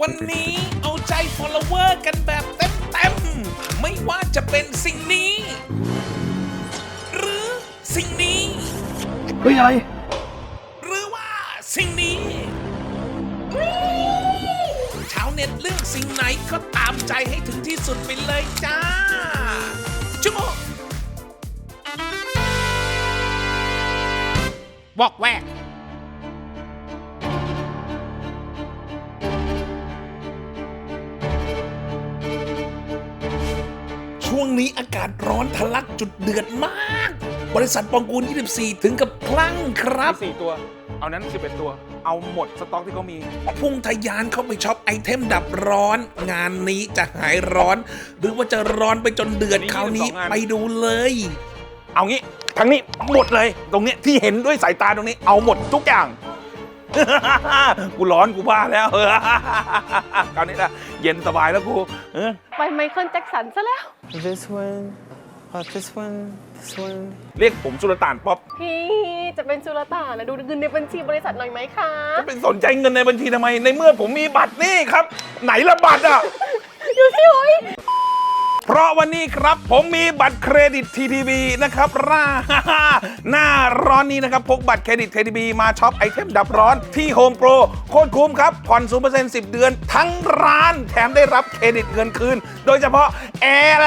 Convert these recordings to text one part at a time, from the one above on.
วันนี้เอาใจ follower กันแบบเต็มๆไม่ว่าจะเป็นสิ่งนี้ หรือสิ่งนี้ เฮ้ย อะไร หรือว่าสิ่งนี้ชาวเน็ตเลือกสิ่งไหนก็ตามใจให้ถึงที่สุดไปเลยจ้าจุ๊บบอกแวก ช่วงนี้อากาศร้อนทะลักจุดเดือดมาก บริษัทปองกูล 24 ถึงกับคลั่งครับ สี่ตัว เอานั้นสิบเอ็ดตัว เอาหมดสต็อกที่เขามี พุ่งทะยานเข้าไปช็อปไอเทมดับร้อน งานนี้จะหายร้อน หรือว่าจะร้อนไปจนเดือดนี่คราวนี้22งานไปดูเลย เอางี้ ทั้งนี้หมดเลย ตรงเนี้ยที่เห็นด้วยสายตาตรงนี้ เอาหมดทุกอย่าง กูร้อนกูบ้าแล้วคราวนี้ละเย็นสบายแล้วกูเออไปไมเคิลแจ็คสันซะแล้ว This one, uh, this one, this one. เรียกผมสุลต่านป๊อปพี่จะเป็นสุลต่านนะดูเงินในบัญชีบริษัทหน่อยไหมคะจะไปสนใจเงินในบัญชีทำไม ในเมื่อผมมีบัตรนี่ครับ ไหนละบัตรอะ อยู่ที่หุย เพราะวันนี้ครับผมมีบัตรเครดิต TTB นะครับร่าหน้าร้อนนี้นะครับพกบัตรเครดิต TTB มาช็อปไอเทมดับร้อนที่ Home Pro โคตรคุ้มครับ ผ่อน 0% 10 เดือนทั้งร้านแถมได้รับเครดิตเงินคืน โดยเฉพาะแอร์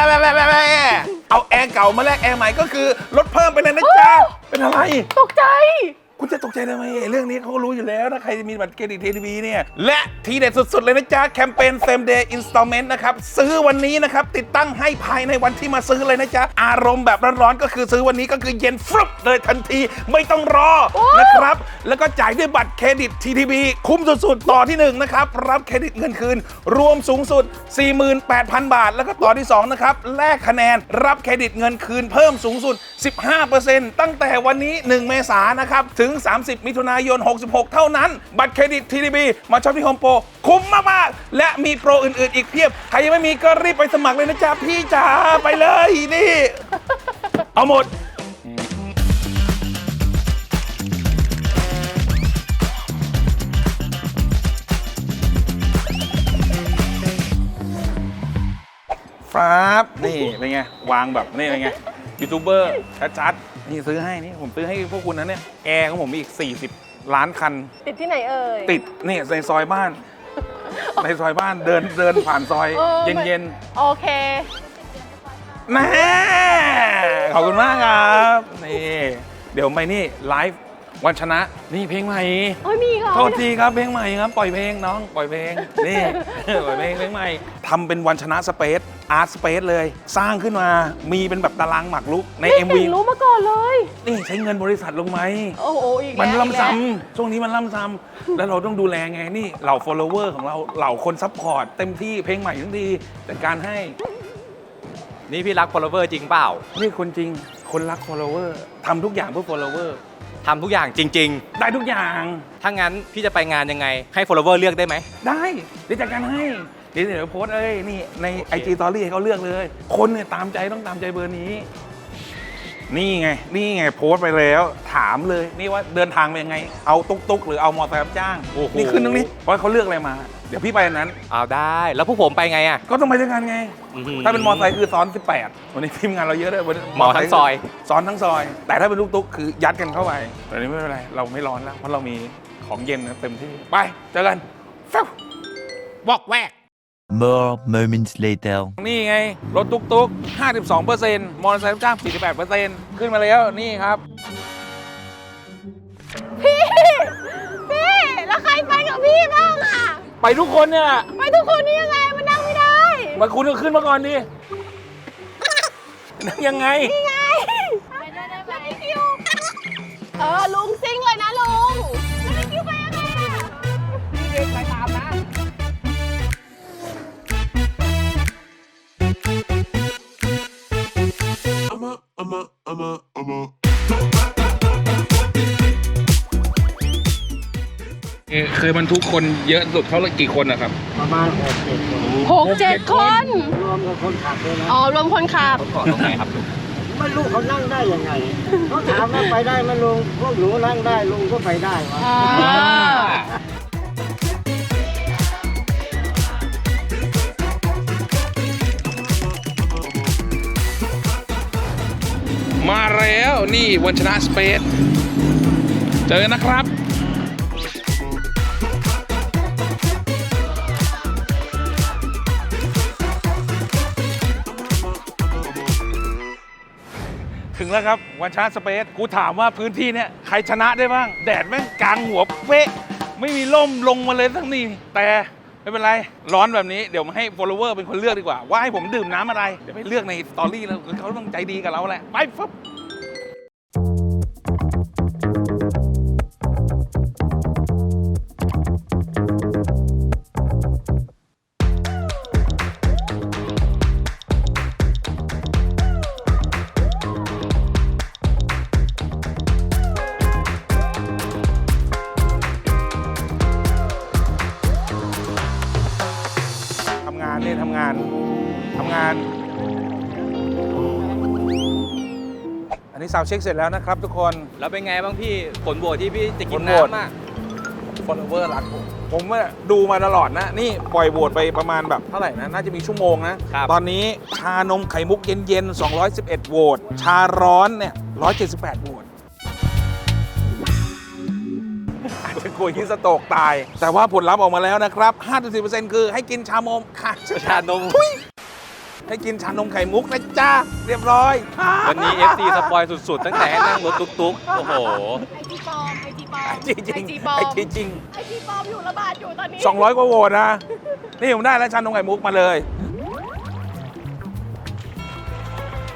เอาแอร์เก่ามาแลกแอร์ใหม่ก็คือลดเพิ่มไปเลยนะจ๊ะเป็นอะไร ตกใจ คุณจะตกใจทำไมเรื่องนี้เขาก็รู้อยู่แล้วถ้าใครมีบัตรเครดิตเทดีเนี่ย และทีเด็ดสุด ๆ เลยนะจ๊ะ แคมเปญ same day installment นะครับ ซื้อวันนี้นะครับ ติดตั้งให้ภายในวันที่มาซื้อเลยนะจ๊ะ อารมณ์แบบร้อนๆ ก็คือซื้อวันนี้ก็คือเย็นฟลุปเลยทันทีไม่ต้องรอนะครับ แล้วก็จ่ายด้วยบัตรเครดิต TTB คุ้มสุดๆ ต่อที่1นะครับรับเครดิตเงินคืน รวมสูงสุด 48,000 บาท แล้วก็ต่อที่2นะครับแลกคะแนนรับเครดิตเงินคืนเพิ่มสูงสุด 15%ตั้งแต่วันนี้ 1 เมษายนนะครับถึง30 มิถุนายน 66 เท่านั้น บัตรเครดิต TDB มาช็อปที่โฮมโปรคุ้มมากๆ และมีโปรอื่น ๆ อีกเพียบ ใครยังไม่มีก็รีบไปสมัครเลยนะจ๊ะพี่จ๋าไปเลยนี่ เอาหมดครับนี่เป็นไง วางแบบนี่เป็นไงยูทูบเบอร์ชัดๆ นี่ซื้อให้นี่ผมซื้อให้พวกคุณนะเนี่ยแอร์ของผมมีอีก 40 ล้านคัน ติดที่ไหนเอ่ย ติดนี่ในซอยบ้าน ในซอยบ้านเดินเดินผ่านซอยออเย็นโอเค ๆแม่ขอบคุณมากครับนี่เดี๋ยวไปนี่ไลฟ์ วันชนะนี่เพลงใหม่โอ้ยมีอีกเหรอโทษทีครับเพลงใหม่ครับปล่อยเพลงน้องปล่อยเพลงนี่ ปล่อยเพลงเพลงใหม่ทำเป็นวันชนะสเปซอาร์ตสเปซเลย สร้างขึ้นมามีเป็นแบบตารางหมากรุกใน ไม่ MV เห็นรู้มาก่อนเลย นี่ใช้เงินบริษัทลงไหม โอ้โหอีกแล้วมันอีกล่ำแล้วซ้ำช่วงนี้มันล่ำซ้ำแล้วเราต้องดูแลไงนี่เหล่า follower ของเราเหล่าคนซัพพอร์ตเต็มที่เพลงใหม่ทั้งทีจัดการให้ นี่พี่รัก follower จริงเปล่า นี่คนจริง คนรัก follower ทำทุกอย่างเพื่อ follower ทำทุกอย่างจริง ได้ทุกอย่างๆ ถ้างั้นพี่จะไปงานยังไง ให้ follower เลือกได้ไหม ได้เดี๋ยวจัดการให้เดี๋ยวเดี๋ยวโพสต์เอ้ยนี่ในไอจีตอรี่ให้เขาเลือกเลย คนเนี่ยตามใจต้องตามใจเบอร์นี้ นี่ไง นี่ไงโพสต์ไปแล้ว ถามเลยนี่ว่าเดินทางเป็นยังไง เอาตุ๊กตุ๊กหรือเอามอเตอร์ไซค์รับจ้างโอ้โห นี่ขึ้นตรงนี้เพราะเขาเลือกอะไรมา เดี๋ยวพี่ไปอันนั้น เอาได้ แล้วพวกผมไปไงอะ ก็ต้องไปด้วยกันไงอื้อหือถ้าเป็นมอเตอร์ไซค์คือซ้อน 18 วันนี้ทีมงานเราเยอะด้วยวันนี้หมอทั้งซอย ซ้อนทั้งซอย แต่ถ้าเป็นลูกตุ๊กคือยัดกันเข้าไปแต่นี้ไม่เป็นไร เราไม่ร้อนแล้ว เพราะเรามีของเย็นนะเต็มที่ ไป เจอกันแฟวบอกแวก More moments later. นี่ไง รถตุ๊กตุ๊ก52เปอร์เซ็นต์มอเตอร์ไซค์รับจ้าง48เปอร์เซ็นต์ขึ้นมาแล้วนี่ครับ พี่ พี่ แล้วใครไปกับพี่บ้างอะ ไปทุกคนเนี่ยไปทุกคนนี่ยังไงมันนั่งไม่ได้มาคุณก็ขึ้นมาก่อนดินั่งยังไง นี่ไงไปได้ได้ไหมคิวเออลุงซิ่งเลย เคยบรรทุกคนเยอะสุดเท่าไหร่กี่คนนะครับ ประมาณหกเจ็ดคนรวมคนขับด้ยนะอ๋อ รวมคนขับ เกาะตรงไหนครับลุงไม่รู้เขานั่งได้ยังไงเขาถามว่าไปได้ไหมลุงพวกหนูนั่งได้ลุงก็ไปได้วะมาแล้วนี่วันชนะสเปซเจอนะครับ แล้วครับวันชนะสเปซกูถามว่าพื้นที่เนี่ยใครชนะได้บ้าง แดดแม่งกลางหัวเป๊ะไม่มีล่มลงมาเลยทั้งนี้แต่ไม่เป็นไร ร้อนแบบนี้เดี๋ยวมาให้ follower เป็นคนเลือกดีกว่า ว่าให้ผมดื่มน้ำอะไร เดี๋ยวไปเลือกในสตอรี่แล้วเขาต้องใจดีกับเราแหละ ไปฟึบ นนี้ซาวเช็คเสร็จแล้วนะครับทุกคน แล้วเป็นไงบ้างพี่ผลโหวตที่พี่จะกินผลโหวตน้ำอะ follower รักผมผมว่าดูมาตลอดนะ นี่ปล่อยโหวตไปประมาณแบบเท่าไหร่นะ น่าจะมีชั่วโมงนะครับตอนนี้ชานมไข่มุกเย็นๆ 211โหวตชาร้อนเนี่ย 178โหวตอาจจะกลัวฮิสโตกตาย แต่ว่าผลลัพธ์ออกมาแล้วนะครับ50%คือให้กินชามมค่ะชานม ให้กินชานมไข่มุกนะจ้าเรียบร้อยวันนี้ FC สปอยสุดๆ ตั้งแต่ให้นั่งรถตุ๊กๆ โอ้โห ไอจีปลอมไอจีปลอมจริงจริงไอจีปลอมไอ้จริงจริงไอจีปลอมอยู่ระบาดอยู่ตอนนี้สองร้อยกว่าโหวตนะ นี่ผมได้แล้วชานมไข่มุกมาเลย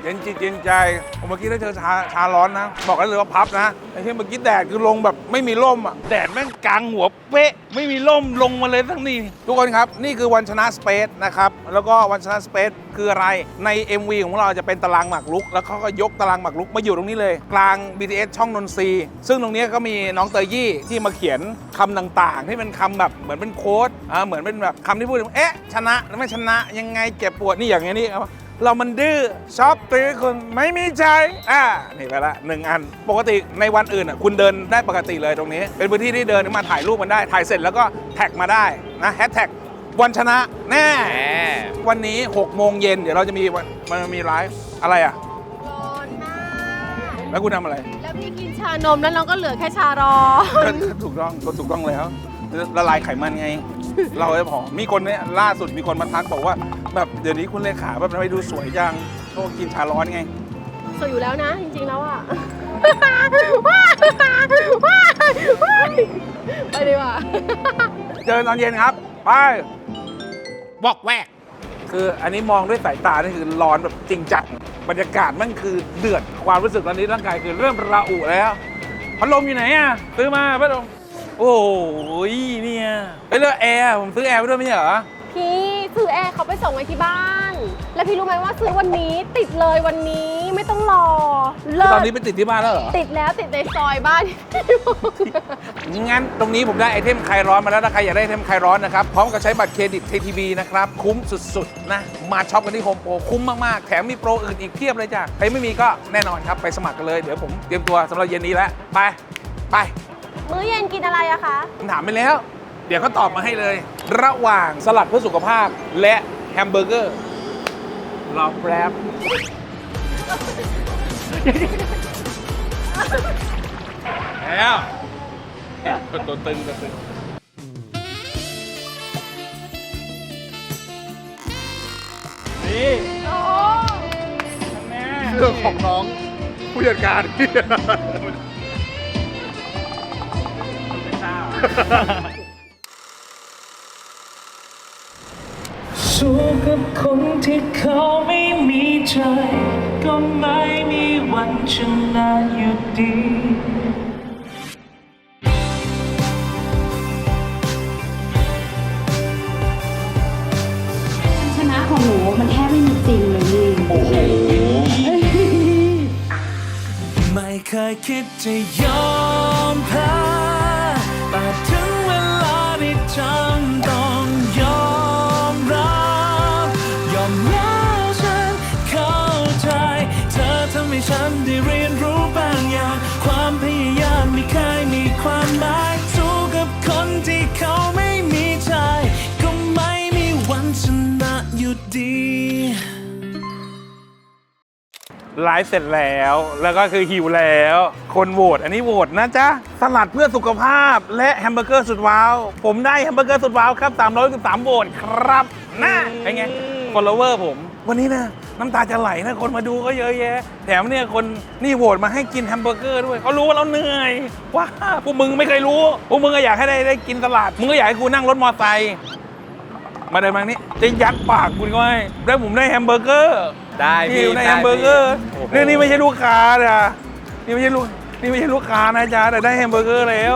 เย็นจิตเย็นใจผมเมื่อกี้ได้เจอชาชาร้อนนะ บอกได้เลยว่าพับนะไอ้ที่เมื่อกี้แดดคือลงแบบไม่มีร่มอะ แดดแม่งกลางหัวเป๊ะ ไม่มีร่มลงมาเลยทั้งนี้ ทุกคนครับ นี่คือวันชนะสเปซนะครับ แล้วก็วันชนะสเปซคืออะไร ใน MV ของเราจะเป็นตารางหมากรุก แล้วเขาก็ยกตารางหมากรุกมาอยู่ตรงนี้เลย กลาง BTS ช่องนนทรีย์ซึ่งตรงนี้ก็มีน้องเตยยี่ที่มาเขียนคำต่างๆ ที่เป็นคำแบบเหมือนเป็นโค้ดอ่าเหมือนเป็นแบบคำที่พูดถึงเอ๊ะชนะหรือไม่ชนะยังไงเจ็บปวดนี่อย่างเงี้ยนี่ เอาเรามันดื้อชอบตื้อคนไม่มีใจอ่านี่ไปละหนึ่งอัน ปกติในวันอื่นอะคุณเดินได้ปกติเลยตรงนี้ เป็นพื้นที่ที่เดินมาถ่ายรูปมันได้ ถ่ายเสร็จแล้วก็แท็กมาได้นะแฮชแท็กวันชนะแน่แหมวันนี้6โมงเย็นเดี๋ยวเราจะมีวันมันมีไลฟ์อะไรอะร้อนมากแล้วคุณทำอะไร แล้วพี่กินชานมแล้วน้องก็เหลือแค่ชาร้อนถูกต้องก็ถูกต้องแล้วละลายไขมันไง เราจะผอมมีคนเนี่ยล่าสุดมีคนมาทักบอกว่า แบบเดี๋ยวนี้คุณเลขาแบบทำไมดูสวยจังเพราะว่ากินชาร้อนไง สวยอยู่แล้วนะ จริงๆแล้วอะ ไปดีกว่า เจอตอนเย็นครับ ไป บอกแวก คืออันนี้มองด้วยสายตา นี่คือร้อนแบบจริงจังบรรยากาศมันคือเดือดความรู้สึกตอนนี้ร่างกายคือเริ่มระอุแล้วพัดลมอยู่ไหนอะซื้อมาพัดลมโอ้ยเนี่ยไอ้ยเรื่องแอร์ผมซื้อแอร์ไปด้วยไม่ใช่เหรอ พี่ ซื้อแอร์เขาไปส่งไว้ที่บ้าน แล้วพี่รู้ไหมว่าซื้อวันนี้ติดเลยวันนี้ไม่ต้องรอคือเลิตอนศนี้ไปติดที่บ้านแล้วเหรอ ติดแล้วติดในซอยบ้านงั้นตรงนี้ผมได้ไอเทมคลายร้อนมาแล้วนะใครอยากได้ไอเทมคลายร้อนนะครับ พร้อมกับใช้บัตรเครดิต KTB นะครับ คุ้มสุดๆนะ มาช็อปกันที่โฮมโปรคุ้มมากๆ แถมมีโปรอื่นอีกเพียบเลยจ้ะ ใครไม่มีก็แน่นอนครับ ไปสมัครกันเลย เดี๋ยวผมเตรียมตัวสำหรับเย็นนี้แล้ว ไป ไปมื้อเย็นกินอะไรอะคะ ผมถามไปแล้ว เดี๋ยวเขาตอบมาให้เลย ระหว่างสลัดเพื่อสุขภาพและแฮมเบอร์เกอร์รองแป๊บแล้วตัวตึงตัวตึงนี่โอ้แม่เรื่องของน้องผู้จัดการ สู้กับคนที่เขาไม่มีใจ ก็ไม่มีวันชนะอยู่ดีชนะของหนูมันแทบไม่มีจริงเลยนี่ไม่เคยคิดจะยอมแพ้แต่ถึงเวลาที่จำต้อง เรียนรู้บางอย่าง ความพยายามไม่เคยมีความหมายสู้กับคนที่เขาไม่มีใจก็ไม่มีวันชนะอยู่ดีไลฟ์เสร็จแล้ว แล้วก็คือหิวแล้ว คนโหวตอันนี้โหวตนะจ๊ะ สลัดเพื่อสุขภาพ และแฮมเบอร์เกอร์สุดว้าว ผมได้แฮมเบอร์เกอร์สุดว้าวครับ313โหวตครับน่าเป็นไง follower ผม วันนี้นะ น้ำตาจะไหลนะคนมาดูก็เยอะแยะแถมเนี่ยคนนี่โหวตมาให้กินแฮมเบอร์เกอร์ด้วยเขารู้ว่าเราเหนื่อยว้าพวกมึงไม่เคยรู้พวกมึงก็อยากให้ได้ได้กินสลัดมึงก็อยากให้กูนั่งรถมอเตอร์ไซค์มาเดินมานี่จะยัดปากคุณก็ให้แล้วผมได้แฮมเบอร์เกอร์ได้นี่พี่ในได้แฮมเบอร์เกอร์โอ้โหนี่นี่ไม่ใช่ลูกค้านะนี่ไม่ใช่ลูกนี่ไม่ใช่ลูกค้านะจ๊ะแต่ได้แฮมเบอร์เกอร์แล้ว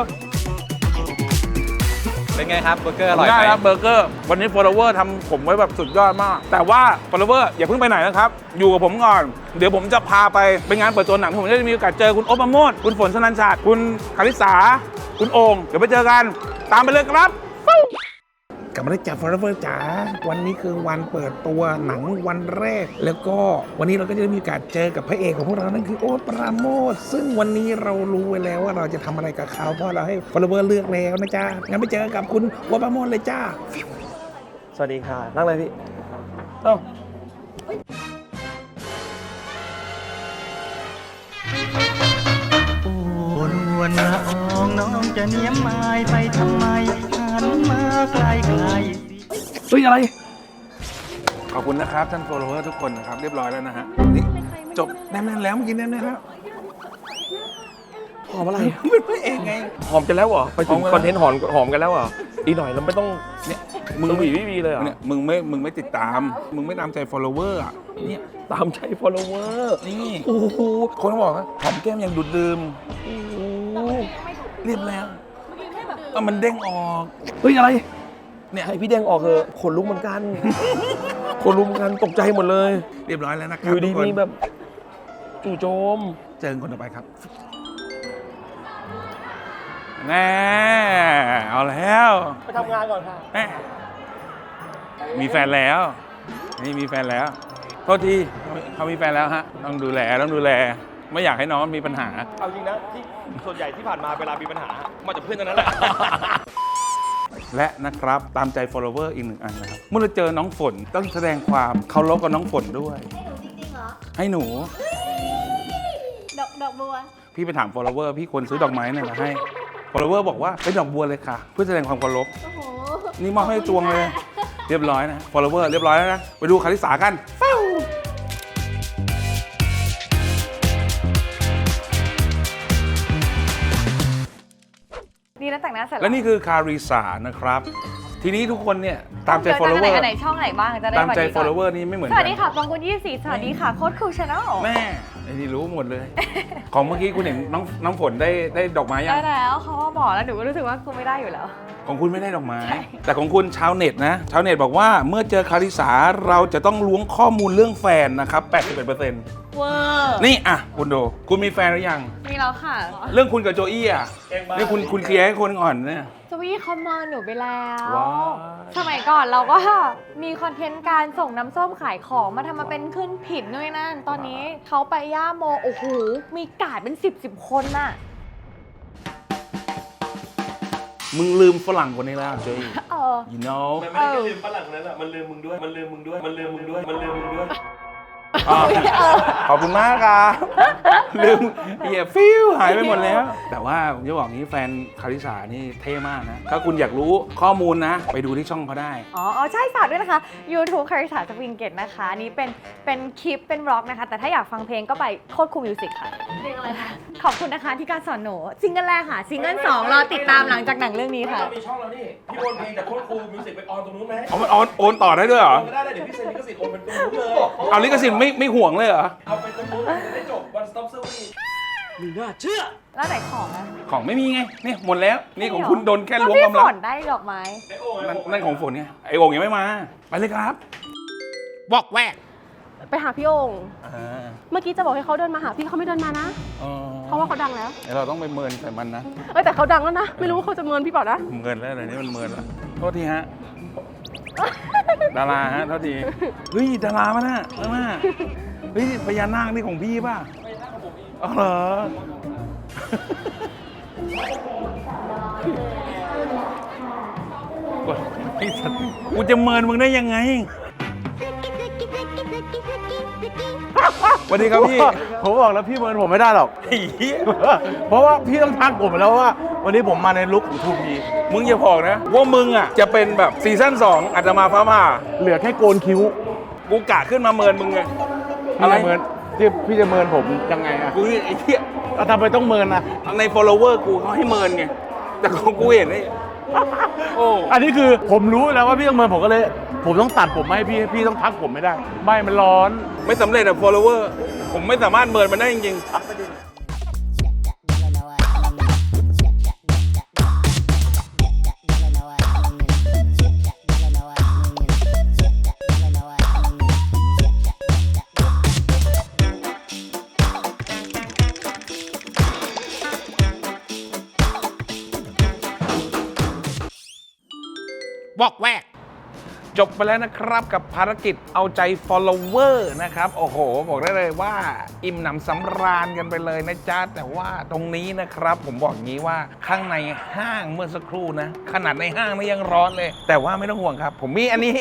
เป็นไงครับเบอร์เกอร์อร่อยได้ไหมครับเบอร์เกอร์วันนี้ follower ทำผมไว้แบบสุดยอดมาก แต่ว่า follower อย่าเพิ่งไปไหนนะครับ อยู่กับผมก่อน เดี๋ยวผมจะพาไปเป็นงานเปิดตัวหนังผมจะมีโอกาสเจอคุณโอปราโมดคุณฝนสนันชาติคุณคาริสาคุณโองเดี๋ยวไปเจอกันตามไปเลยครับ กลับมาได้จาก Forever จ๋าวันนี้คือวันเปิดตัวหนังวันแรก แล้วก็วันนี้เราก็จะได้มีโอกาสเจอกับพระเอกของพวกเรานั่นคือโอ๊ตปราโมทซึ่งวันนี้เรารู้ไว้แล้วว่าเราจะทำอะไรกับเขาเพราะเราให้ Forever เลือกแล้วนะจ๊ะงั้นไปเจอกับคุณโอ๊ตปราโมทเลยจ้าสวัสดีค่ะนั่งเลยพี่เอ้าวนวนละอองน้องจะเนียมไม้ไปทำไม หันมาไกลไกลเฮ้ยอะไร ขอบคุณนะครับ ท่าน follower ทุกคนนะครับ เรียบร้อยแล้วนะฮะนี่จบแน่นๆแล้วเมื่อกี้แน่นๆแล้วหอมอะไรเป็นพระเอกไง หอมกันแล้วเหรอ ไปถึงหอมกันคอนเทนต์หอมหอมกันแล้วเหรออีกหน่อยเราไม่ต้องเนี่ยมึมึงงหวีไม่มีเลยเหรอเนี่ยมึงไม่มึงไม่ติดตาม มึงไม่ตามใจ follower อะเนี่ยตามใจ follower นี่โอ้โหคนเขาบอกว่าหอมแก้มยังดูดดื่มเรียบแล้ว เออมันเด้งออก เฮ้ย อะไร เนี่ยให้พี่แดงออกเถอะขนลุกเหมือนกัน ขนลุกเหมือนกันตกใจหมดเลย เรียบร้อยแล้วนะคอรับยู่ดีทุกคนมีแบบ จู่โจม เจอคนต่อไปครับแน่เอาแล้วไปทำงานก่อนค่ะแม่มีแฟนแล้ว นี่มีแฟนแล้ว โทษทีเขามีแฟนแล้วฮะ ต้องดูแลต้องดูแล ไม่อยากให้น้องมีปัญหา เอาจริงนะที่ส่วนใหญ่ที่ผ่านมาเวลามีปัญหามาจากเพื่อนเท่านั้นแหละ และนะครับตามใจ follower อีกหนึ่งอันนะครับ เมื่อเราเจอน้องฝนต้องแสดงความเคารพกับน้องฝนด้วย ให้หนูดอกดอกบัว พี่ไปถาม follower พี่ควรซื้อดอกไม้เนี่ยมาให้ follower บอกว่าเป็นดอกบัวเลยค่ะ เพื่อแสดงความเคารพ โอ้โหนี่มอบให้จวงเลย เรียบร้อยนะ follower เรียบร้อยแล้วนะ ไปดูคาริสากันดี นะเสร็จแล้ว และนี่คือคาริสานะครับ ทีนี้ทุกคนเนี่ยตามใจเจอกัน follower อันไหนช่องไหนบ้างจะได้ตามใจ วันนี้ก่อน follower นี่ไม่เหมือนสกัวัสดีค่ะปองกุลยี่สีสวัสดีค่ะโค้ดครูชาแนลแม่ไอ้นี่รู้หมดเลย ของเมื่อกี้คุณเห็นน้องน้องฝนได้ได้ดอกไม้ยัง ได้แล้วเขาก็บอกแล้วหนูก็รู้สึกว่ากูไม่ได้อยู่แล้ว ของคุณไม่ได้ดอกไม้แต่ของคุณชาวเน็ตนะ ชาวเน็ตบอกว่าเมื่อเจอคาริสาเราจะต้องล้วงข้อมูลเรื่องแฟนนะครับ 81%เวอร์นี่อะคุณดู คุณมีแฟนหรือยัง มีแล้วค่ะ เรื่องคุณกับโจอี้อะนี่คุณคุณเคลียร์ให้คนก่อนเนี่ย สวีเขาเมินหนูไปแล้ว ว้าว สมัยก่อนเราก็มีคอนเทนต์การส่งน้ำส้มขายของมาทำมาเป็นขึ้นผิดนู่นนนั่น ตอนนี้เขาไปย่าโมโอ้โหมีกาดเป็น 10บสคนน่ะ มึงลืมฝรั่งคนนี้แล้วโจอี้เออ you know มันไม่ได้แค่ลืมฝรั่งคนนั้นแหละมันลืมมึงด้วย มันลืมมึงด้วย มันลืมมึงด้วย มันลืมมึงด้วย อ่าขอบคุณมากครับลืมเหียฟิวหายไปหมดแล้ว แต่ว่าผมจะบอกงี้แฟนคาริสานี่เท่มากนะ ถ้าคุณอยากรู้ข้อมูลนะ ไปดูที่ช่องเขาได้ อ๋ออ๋อใช่ฝากด้วยนะคะ YouTube คาริสาสวิงเกตนะคะอันนี้เป็นเป็นคลิปเป็นร็อกนะคะ แต่ถ้าอยากฟังเพลงก็ไปโคตรคูมิวสิกค่ะ เพลงอะไรคะขอบคุณนะคะที่การสอนหนูซิงเกิลแรกค่ะซิงเกิลสองรอติดตามหลังจากหนังเรื่องนี้ค่ะ มีช่องเรานี่ พี่โอนเพลงจากโค้ดครูมิวสิกไปออนตรงนู้นไหมเอามันโอนโอนต่อได้ด้วยเหรอก็ได้เลยเดี๋ยวพี่เซ็นลิขสิทธิ์โอนเป็นตรงนู้นเลย เอาลิขสิทธิ์ไม่ไม่ห่วงเลยเหรอ เอาไปตรงนู้นจะได้จบ one stop service มีน่าเชื่อแล้วไหนของอะของไม่มีไงนี่หมดแล้ว นี่ของคุณโดนแค่ล้วงพี่ความฝลับนได้ดอกไม้ ไอโอ่งไอนั่นโอ่งนั่นของฝนไงไอโอ่งยังไม่มา ไปเลยครับบอกแวกไปหาพี่โองค์อ่าเมื่อกี้จะบอกให้เขาเดินมาหาพี่เขาไม่เดินมานะอ๋อเพราะว่าเขาดังแล้ว เดี๋ยวเราต้องไปเมินใส่มันนะ เอ้ยแต่เขาดังแล้วนะ ไม่รู้ว่าเขาจะเมินพี่เปล่านะ เมินแล้วอะไรนี่มันเมินแล้วโทษทีฮะ ดาราฮะเท่าทีเฮ้ยดารามาน่ะมาน่ะเฮ้ยพญานาคนี่ของพี่ป่ะอ๋อเหรอไอ้สัตว์กูจะเมินมึงได้ยังไง วัสดีครับพี่ ผมบอกแล้วพี่เมินผมไม่ได้หรอกไอ้เหี้ยเพราะว่าพี่ต้องทักผมแล้วว่า วันนี้ผมมาในลุคของทูพีมึงอย่าบอกนะ ว่ามึงอะจะเป็นแบบซีซั่น2อาจจะมาฟ้าผ่าเหลือแค่โกนคิ้วกูกะขึ้นมาเมินมึงไงพี่จะเมินที่พี่จะเมินผมยังไงอะกูนี่ไอ้เหี้ยแล้วทำไมต้องเมินนะใน follower กูเขาให้เมินไงแต่ของกูเห็นไอ้โอ้อันนี้คือผมรู้แล้วว่าพี่ต้องเมินผมก็เลย ผมต้องตัดผมไม่ให้พี่พี่ต้องทักผมไม่ได้ ไม่มันร้อน ไม่สำเร็จอะ follower ผมไม่สามารถเมินมันได้จริง บอกแวก จบไปแล้วนะครับกับภารกิจเอาใจ follower นะครับ โอ้โห บอกได้เลยว่า อิ่มหนำสำราญกันไปเลยนะจ๊ะ แต่ว่าตรงนี้นะครับ ผมบอกงี้ว่าข้างในห้างเมื่อสักครู่นะ ขนาดในห้างนี่ยังร้อนเลย แต่ว่าไม่ต้องห่วงครับ ผมมีอันนี้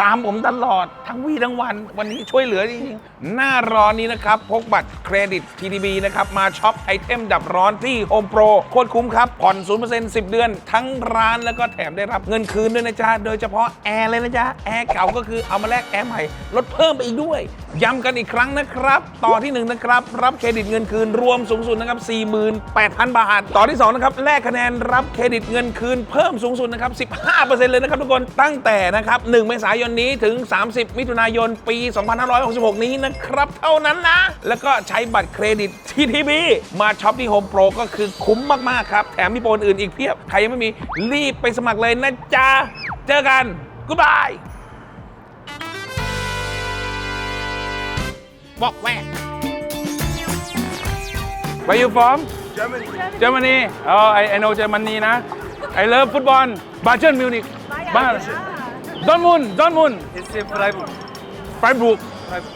ตามผมตลอดทั้งวี่ทั้งวัน วันนี้ช่วยเหลือจริงๆหน้าร้อนนี้นะครับ พกบัตรเครดิต TDB นะครับ มาช็อปไอเทมดับร้อนที่ Home Pro โคตรคุ้มครับ ผ่อน 0% 10 เดือน ทั้งร้านแล้วก็แถมได้รับเงินคืนด้วยนะจ๊ะ โดยเฉพาะแอร์เลยนะจ๊ะ แอร์เก่าก็คือเอามาแลกแอร์ใหม่ ลดเพิ่มไปอีกด้วย ย้ำกันอีกครั้งนะครับ ต่อที่1นะครับรับเครดิตเงินคืนรวมสูงสุดนะครับ48,000 บาท ต่อที่2นะครับแลกคะแนนรับเครดิตเงินคืนเพิ่มสูงสุดนะครับ15%เลยนะครับทุกคนตั้งแต่นะครับ1เมษายนนี้ถึง 30 มิถุนายนปี 2566 นี้นะครับ เท่านั้นนะ แล้วก็ใช้บัตรเครดิต TTB มาช็อปที่ Home Pro ก็คือคุ้มมาก ๆ ครับ แถมมีโปรอื่นอีกเพียบ ใครยังไม่มีรีบไปสมัครเลยนะจ๊ะ เจอกัน Goodbye บอกแวก Where you from Germany Germany oh I I know Germany นะ I love football Bayern Munich Bayern Dortmund Dortmund It's in Freiburg Freiburg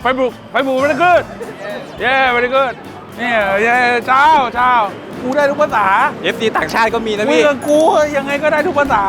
Freiburg Freiburg very good yeah very good เนี่ยเย้เจ้าเจ้ากูได้ทุกภาษา FC ต่างชาติก็มีนะคุยพี่กับกูยังไงก็ได้ทุกภาษา